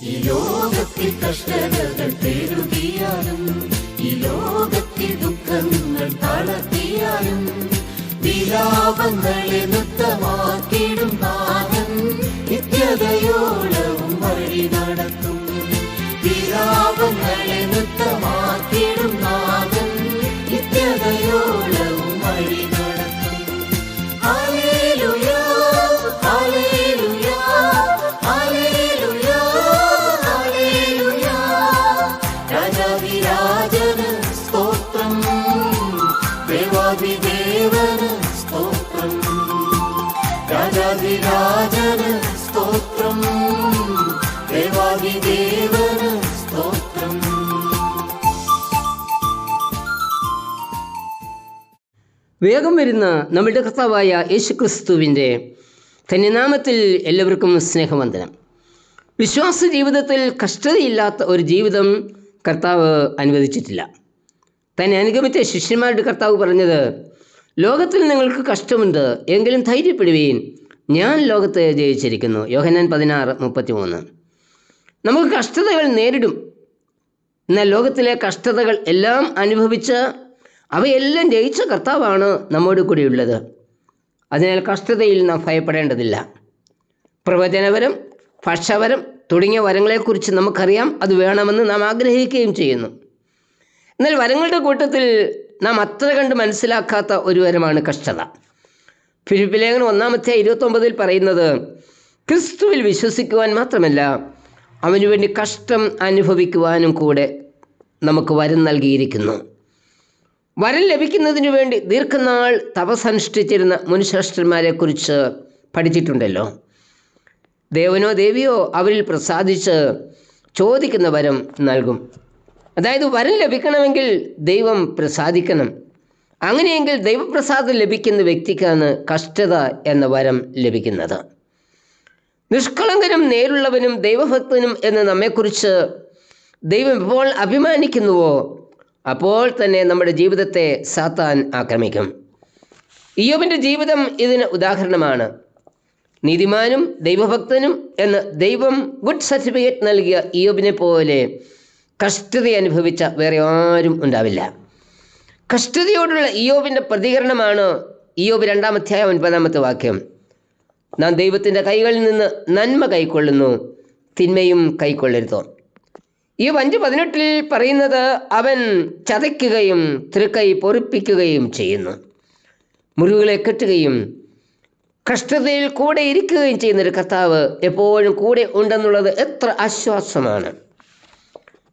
ഈ ലോകത്തിൽ കഷ്ടതകൾ പെരുകിയാലും ഈ ലോകത്തിൽ ദുഃഖങ്ങൾ തളർത്തിയാലും വിലാപങ്ങളെ നൃത്തമാക്കിയിടും നാഥൻ നിത്യതയോളവും വഴി നടത്തും. വേഗം വരുന്ന നമ്മുടെ കർത്താവായ യേശുക്രിസ്തുവിന്റെ ധന്യനാമത്തിൽ എല്ലാവർക്കും സ്നേഹവന്ദനം. വിശ്വാസ ജീവിതത്തിൽ കഷ്ടതയില്ലാത്ത ഒരു ജീവിതം കർത്താവ് അനുവദിച്ചിട്ടില്ല. തന്നെ അനുഗമിച്ച ശിഷ്യന്മാരുടെ കർത്താവ് പറഞ്ഞത് ലോകത്തിൽ നിങ്ങൾക്ക് കഷ്ടമുണ്ട് എങ്കിലും ധൈര്യപ്പെടുവീൻ. ഞാൻ ലോകത്തെ ജയിച്ചിരിക്കുന്നു. യോഹനാൻ പതിനാറ് മുപ്പത്തി മൂന്ന് നമുക്ക് കഷ്ടതകൾ നേരിടും. എന്നാൽ ലോകത്തിലെ കഷ്ടതകൾ എല്ലാം അനുഭവിച്ച് അവയെല്ലാം ജയിച്ച കർത്താവാണ് നമ്മോട് കൂടിയുള്ളത്. അതിനാൽ കഷ്ടതയിൽ നാം ഭയപ്പെടേണ്ടതില്ല. പ്രവചനപരം ഭക്ഷവരം തുടങ്ങിയ വരങ്ങളെക്കുറിച്ച് നമുക്കറിയാം. അത് വേണമെന്ന് നാം ആഗ്രഹിക്കുകയും ചെയ്യുന്നു. എന്നാൽ വരങ്ങളുടെ കൂട്ടത്തിൽ നാം അത്ര കണ്ട് മനസ്സിലാക്കാത്ത ഒരു വരമാണ് കഷ്ടത. ഫിലിപ്പ് ലേഖനം ഒന്നാമത്തെ ഇരുപത്തൊമ്പതിൽ പറയുന്നത് ക്രിസ്തുവിൽ വിശ്വസിക്കുവാൻ മാത്രമല്ല അവനുവേണ്ടി കഷ്ടം അനുഭവിക്കുവാനും കൂടെ നമുക്ക് വരം നൽകിയിരിക്കുന്നു. വരം ലഭിക്കുന്നതിനു വേണ്ടി ദീർഘനാൾ തപസനുഷ്ഠിച്ചിരുന്ന മുൻശ്രേഷ്ഠന്മാരെക്കുറിച്ച് പഠിച്ചിട്ടുണ്ടല്ലോ. ദേവനോ ദേവിയോ അവരിൽ പ്രസാദിച്ച് ചോദിക്കുന്ന വരം നൽകും. അതായത് വരം ലഭിക്കണമെങ്കിൽ ദൈവം പ്രസാദിക്കണം. അങ്ങനെയെങ്കിൽ ദൈവപ്രസാദം ലഭിക്കുന്ന വ്യക്തിക്കാണ് കഷ്ടത എന്ന വരം ലഭിക്കുന്നത്. നിഷ്കളങ്കനും നേരുള്ളവനും ദൈവഭക്തനും എന്ന് നമ്മെക്കുറിച്ച് ദൈവം ഇപ്പോൾ അഭിമാനിക്കുന്നുവോ? അപ്പോൾ തന്നെ നമ്മുടെ ജീവിതത്തെ സാത്താൻ ആക്രമിക്കും. ഇയോബിന്റെ ജീവിതം ഇതിന് ഉദാഹരണമാണ്. നീതിമാനും ദൈവഭക്തനും എന്ന് ദൈവം ഗുഡ് സർട്ടിഫിക്കറ്റ് നൽകിയ ഇയോബിനെ പോലെ കഷ്ടത അനുഭവിച്ച വേറെ ആരും ഉണ്ടാവില്ല. കഷ്ടതയോടുള്ള ഇയോബിന്റെ പ്രതികരണമാണ് ഇയോബ് രണ്ടാമധ്യായ ഒൻപതാമത്തെ വാക്യം. നാം ദൈവത്തിന്റെ കൈകളിൽ നിന്ന് നന്മ കൈക്കൊള്ളുന്നു തിന്മയും കൈക്കൊള്ളരുതോ? ഈ അഞ്ച് പതിനെട്ടിൽ പറയുന്നത് അവൻ ചതയ്ക്കുകയും തൃക്കൈ പൊറിപ്പിക്കുകയും ചെയ്യുന്നു. മുറിവുകളെ കെട്ടുകയും കഷ്ടതയിൽ കൂടെ ഇരിക്കുകയും ചെയ്യുന്നൊരു കർത്താവ് എപ്പോഴും കൂടെ ഉണ്ടെന്നുള്ളത് എത്ര ആശ്വാസമാണ്.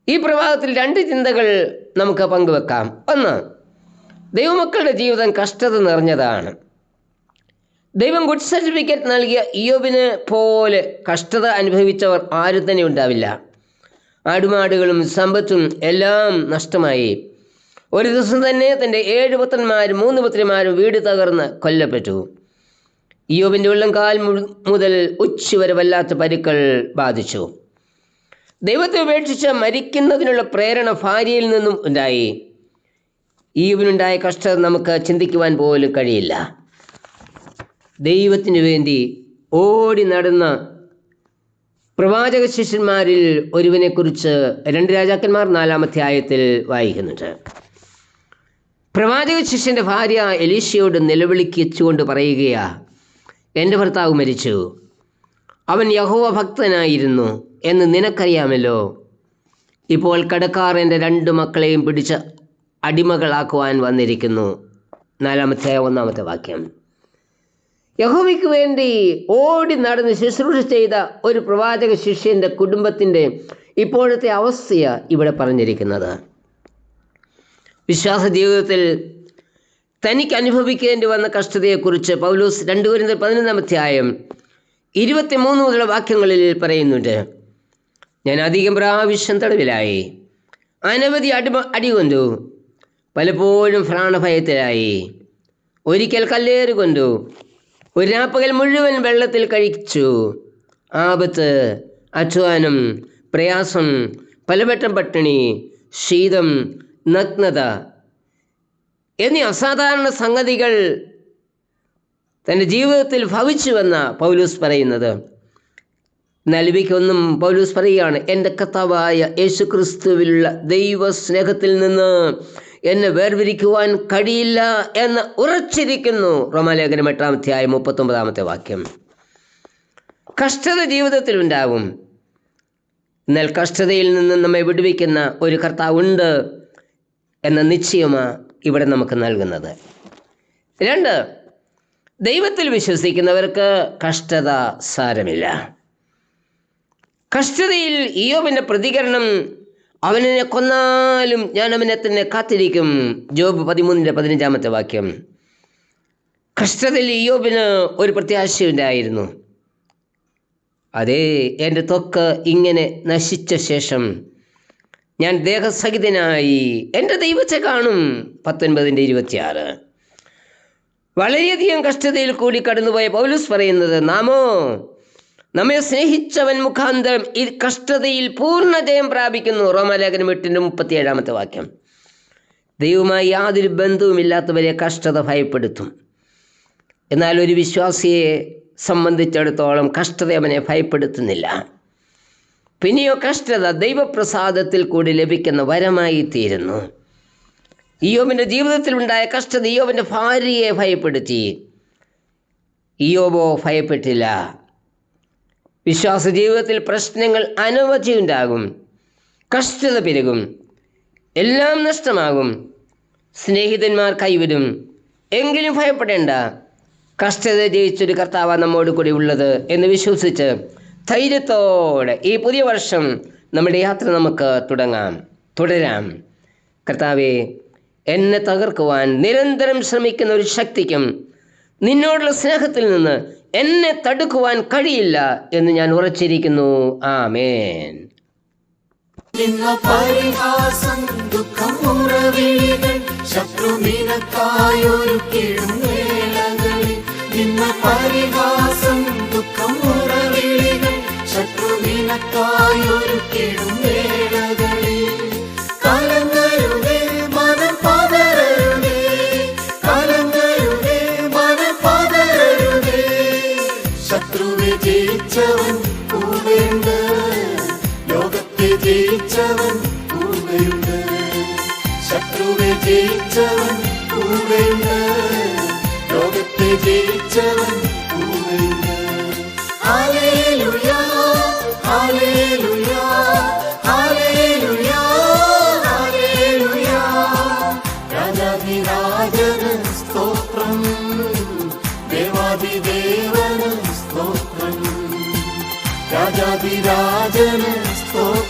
ഈ പ്രഭാതത്തിൽ രണ്ട് ചിന്തകൾ നമുക്ക് പങ്കുവെക്കാം. ഒന്ന് ദൈവമക്കളുടെ ജീവിതം കഷ്ടത നിറഞ്ഞതാണ്. ദൈവം ഗുഡ് സർട്ടിഫിക്കറ്റ് നൽകിയ ഇയോബിന് പോലെ കഷ്ടത അനുഭവിച്ചവർ ആരും തന്നെ ഉണ്ടാവില്ല. ആടുമാടുകളും സമ്പത്തും എല്ലാം നഷ്ടമായി. ഒരു ദിവസം തന്നെ തന്റെ ഏഴ് പുത്രന്മാരും മൂന്ന് പുത്രിമാരും വീട് തകർന്ന് കൊല്ലപ്പെട്ടു. ഇയോബിന്റെ ഉള്ളം കാൽ മുതൽ ഉച്ചുവരെ വല്ലാത്ത പരുക്കൾ ബാധിച്ചു. ദൈവത്തെ ഉപേക്ഷിച്ച് മരിക്കുന്നതിനുള്ള പ്രേരണ ഭാര്യയിൽ നിന്നും ഉണ്ടായി. ഈവിനുണ്ടായ കഷ്ടത നമുക്ക് ചിന്തിക്കുവാൻ പോലും കഴിയില്ല. ദൈവത്തിനു വേണ്ടി ഓടി നടന്ന പ്രവാചക ശിഷ്യന്മാരിൽ ഒരുവനെക്കുറിച്ച് രണ്ട് രാജാക്കന്മാർ നാലാമത്തെ ആയത്തിൽ വായിക്കുന്നുണ്ട്. പ്രവാചക ശിഷ്യന്റെ ഭാര്യ എലീഷയോട് നിലവിളിക്കുകൊണ്ട് പറയുകയാ എന്റെ ഭർത്താവ് മരിച്ചു. അവൻ യഹോവ ഭക്തനായിരുന്നു എന്ന് നിനക്കറിയാമല്ലോ. ഇപ്പോൾ കടക്കാർ എന്റെ രണ്ട് മക്കളെയും പിടിച്ച് അടിമകളാക്കുവാൻ വന്നിരിക്കുന്നു. നാലാമത്തെ ഒന്നാമത്തെ വാക്യം. യഹോവയ്ക്ക് വേണ്ടി ഓടി നടന്ന് ശുശ്രൂഷ ചെയ്ത ഒരു പ്രവാചക ശിഷ്യന്റെ കുടുംബത്തിന്റെ ഇപ്പോഴത്തെ അവസ്ഥയാണ് ഇവിടെ പറഞ്ഞിരിക്കുന്നത്. വിശ്വാസ ജീവിതത്തിൽ തനിക്ക് അനുഭവിക്കേണ്ടി വന്ന കഷ്ടതയെക്കുറിച്ച് പൗലൂസ് രണ്ട് പതിനൊന്നാം അധ്യായം ഇരുപത്തി ഇരുപത്തിമൂന്ന് മുതലുള്ള വാക്യങ്ങളിൽ പറയുന്നുണ്ട്. ഞാൻ അധികം പ്രാവശ്യം തടവിലായി. അനവധി അടിമ അടികൊണ്ടു. പലപ്പോഴും പ്രാണഭയത്തിലായി. ഒരിക്കൽ കല്ലേറ് കൊണ്ടു. ഒരു രാപ്പകൽ മുഴുവൻ വെള്ളത്തിൽ കഴിച്ചു. ആപത്ത് അധ്വാനം പ്രയാസം പലവട്ടം പട്ടിണി ശീതം നഗ്നത എന്നീ അസാധാരണ സംഗതികൾ തന്റെ ജീവിതത്തിൽ ഭവിച്ചുവെന്ന പൗലൂസ് പറയുന്നത്. നൽവിക്കൊന്നും പൗലൂസ് പറയുകയാണ് എന്റെ കർത്താവായ യേശു ക്രിസ്തുവിലുള്ള ദൈവ സ്നേഹത്തിൽ നിന്ന് എന്നെ വേർതിരിക്കുവാൻ കഴിയില്ല എന്ന് ഉറച്ചിരിക്കുന്നു റോമാലേഖനം എട്ടാം അധ്യായം മുപ്പത്തൊമ്പതാമത്തെ വാക്യം. കഷ്ടത ജീവിതത്തിൽ ഉണ്ടാവും എന്നാൽ കഷ്ടതയിൽ നിന്ന് നമ്മെ വിടുവിക്കുന്ന ഒരു കർത്താവ് ഉണ്ട് എന്ന നിശ്ചയമാണ് ഇവിടെ നമുക്ക് നൽകുന്നത്. രണ്ട് ദൈവത്തിൽ വിശ്വസിക്കുന്നവർക്ക് കഷ്ടത സാരമില്ല. കഷ്ടതയിൽ ഇയോബിന്റെ പ്രതികരണം അവനെ കൊന്നാലും ഞാൻ അവനെ തന്നെ കാത്തിരിക്കും. ജോബ് പതിമൂന്നിന്റെ പതിനഞ്ചാമത്തെ വാക്യം. കഷ്ടതയിൽ യോബിന് ഒരു പ്രത്യാശയുണ്ടായിരുന്നു. അതേ എന്റെ ത്വക്ക് ഇങ്ങനെ നശിച്ച ശേഷം ഞാൻ ദേഹസഹിതനായി എന്റെ ദൈവത്തെ കാണും. പത്തൊൻപതിന്റെ ഇരുപത്തിയാറ്. വളരെയധികം കഷ്ടതയിൽ കൂടി കടന്നുപോയ പൗലൂസ് പറയുന്നത് നാമോ നമ്മെ സ്നേഹിച്ചവൻ മുഖാന്തരം ഈ കഷ്ടതയിൽ പൂർണ ജയം പ്രാപിക്കുന്നു. റോമാലേഖനം എട്ടിന്റെ മുപ്പത്തി ഏഴാമത്തെ വാക്യം. ദൈവമായി യാതൊരു ബന്ധവുമില്ലാത്തവരെ കഷ്ടത ഭയപ്പെടുത്തും. എന്നാൽ ഒരു വിശ്വാസിയെ സംബന്ധിച്ചിടത്തോളം കഷ്ടത അവനെ ഭയപ്പെടുത്തുന്നില്ല. പിന്നെയോ കഷ്ടത ദൈവപ്രസാദത്തിൽ കൂടി ലഭിക്കുന്ന വരമായി തീരുന്നു ഇയോബിന്റെ ജീവിതത്തിൽ ഉണ്ടായ കഷ്ടത ഇയോബിന്റെ ഭാര്യയെ ഭയപ്പെടുത്തി. ഇയോബോ ഭയപ്പെട്ടില്ല. വിശ്വാസ ജീവിതത്തിൽ പ്രശ്നങ്ങൾ അനവധി ഉണ്ടാകും കഷ്ടത പെരുകും. എല്ലാം നഷ്ടമാകും. സ്നേഹിതന്മാർ കൈവിടും. എങ്കിലും ഭയപ്പെടേണ്ട. കഷ്ടത ജയിച്ചൊരു കർത്താവ് നമ്മോട് കൂടി ഉള്ളത് എന്ന് വിശ്വസിച്ച് ധൈര്യത്തോടെ ഈ പുതിയ വർഷം നമ്മുടെ യാത്ര നമുക്ക് തുടങ്ങാം. തുടരാം. കർത്താവെ എന്നെ തകർക്കുവാൻ നിരന്തരം ശ്രമിക്കുന്ന ഒരു ശക്തിക്കും നിന്നോടുള്ള സ്നേഹത്തിൽ നിന്ന് എന്നെ തടുക്കുവാൻ കഴിയില്ല എന്ന് ഞാൻ ഉറച്ചിരിക്കുന്നു. ആമേൻ. ശത്രു നിനക്കായൊരു കിഴുവേളകളിൽ നിന്ന പരിഹാസം ദുഃഖം ജയിച്ചവൻ കൂടെയുണ്ട്. ലോകത്തെ ജയിച്ചവൻ രാജാതിരാജന് സ്തോത്രം ദേവാദിദേവ